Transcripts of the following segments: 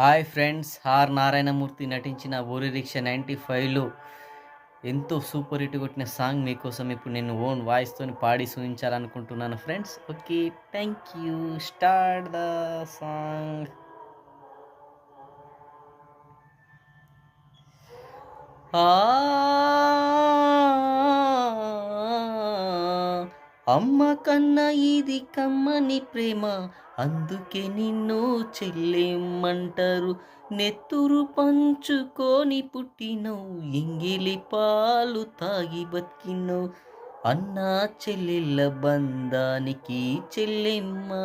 Hi friends are Narayanamurthy నటించిన ఓరి rickshaw ninety ఫైవ్లో ఎంతో సూపర్ హిట్ కొట్టిన సాంగ్ మీకోసం ఇప్పుడు నేను ఓన్ వాయిస్తో పాడి చూపించాలనుకుంటున్నాను friends. Okay thank you. Start the song. అమ్మ కన్నా ఇది కమ్మని ప్రేమ అందుకే నిన్ను చెల్లెమ్మంటారు నెత్తురు పంచుకొని పుట్టినవు ఎంగిలి పాలు తాగి బతికినవు. అన్న చెల్లెళ్ళ బంధానికి చెల్లెమ్మా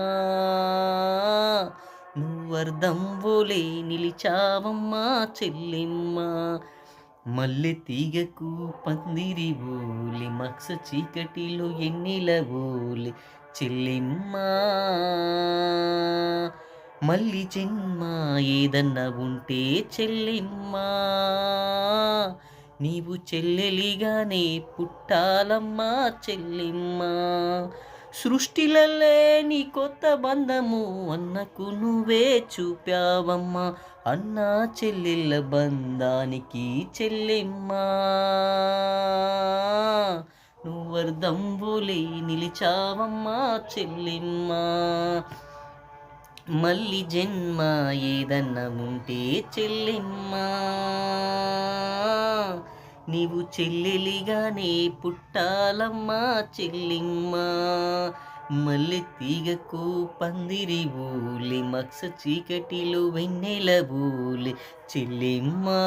నువ్వర్థం ఓలే నిలిచావమ్మా చెల్లెమ్మా. మల్లె తీగకు పందిరి ఓలి మక్స చీకటిలో ఎన్నిల ఓలి చెల్లెమ్మా. మళ్ళీ జన్మ ఏదన్నా ఉంటే చెల్లెమ్మా. నీవు చెల్లెలిగానే పుట్టాలమ్మా చెల్లెమ్మా. సృష్టిలలే నీ కొత్త బంధము అన్నకు నువ్వే చూపావమ్మా. అన్న చెల్లెళ్ళ బంధానికి చెల్లెమ్మా. నువ్వర్థంబులే నిలిచావమ్మా చెల్లెమ్మా. మళ్ళీ జన్మ ఏదన్నా ఉంటే చెల్లెమ్మా. నీవు చెల్లెలిగానే పుట్టాలమ్మా చెల్లిమ్మా. మళ్ళీ తీగకు పందిరి ఊలి మక్స చీకటిలో వెన్నెల ఊలి చెల్లిమ్మా.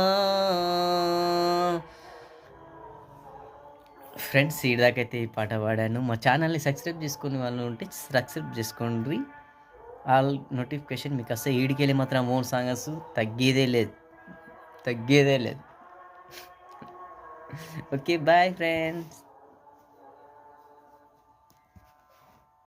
ఫ్రెండ్స్ ఇదాకైతే ఈ పాట పాడాను. మా ఛానల్ని సబ్స్క్రైబ్ చేసుకునే వాళ్ళు ఉంటే సబ్స్క్రైబ్ చేసుకోండి. ఆల్ నోటిఫికేషన్ మీకు అసలు ఈడికెళ్ళి మాత్రం ఓన్ సాంగ్స్ తగ్గేదే లేదు. తగ్గేదే లేదు. Okay bye friends